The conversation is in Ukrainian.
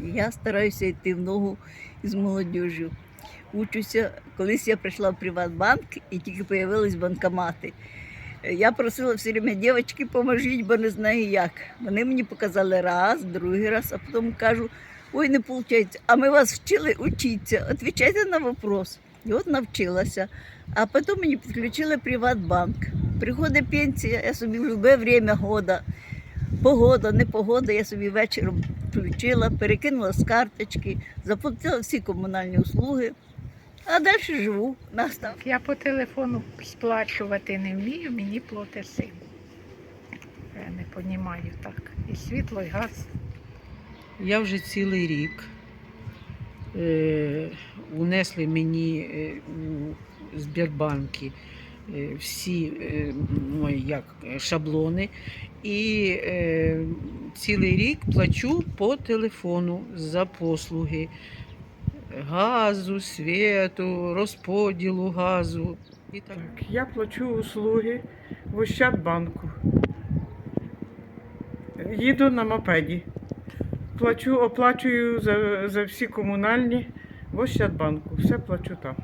Я стараюся йти в ногу з молодіжю. Учуся, колись я прийшла в Приватбанк і тільки з'явились банкомати. Я просила все время, дівчатки, поможіть, бо не знаю як. Вони мені показали раз, другий раз, а потім кажу, ой, не виходить. А ми вас вчили, учіться, відповідайте на вопрос. І от навчилася. А потім мені підключили Приватбанк. Приходить пенсія, я собі в будь-яке время года. Погода, не погода, я собі вечором включила, перекинула з карточки, заплатила всі комунальні услуги, а далі живу. Настав. Я по телефону сплачувати не вмію, мені платить син. Я не розумію так. І світло, і газ. Я вже цілий рік. Е, унесли мені е, у Сбербанки всі е, мої як, е, шаблони. І е, цілий рік плачу по телефону за послуги газу, світу, розподілу газу. І так. Так, я плачу услуги в Ощадбанку. Їду на мопеді. Плачу, оплачую за, за всі комунальні в Ощадбанку. Все плачу там.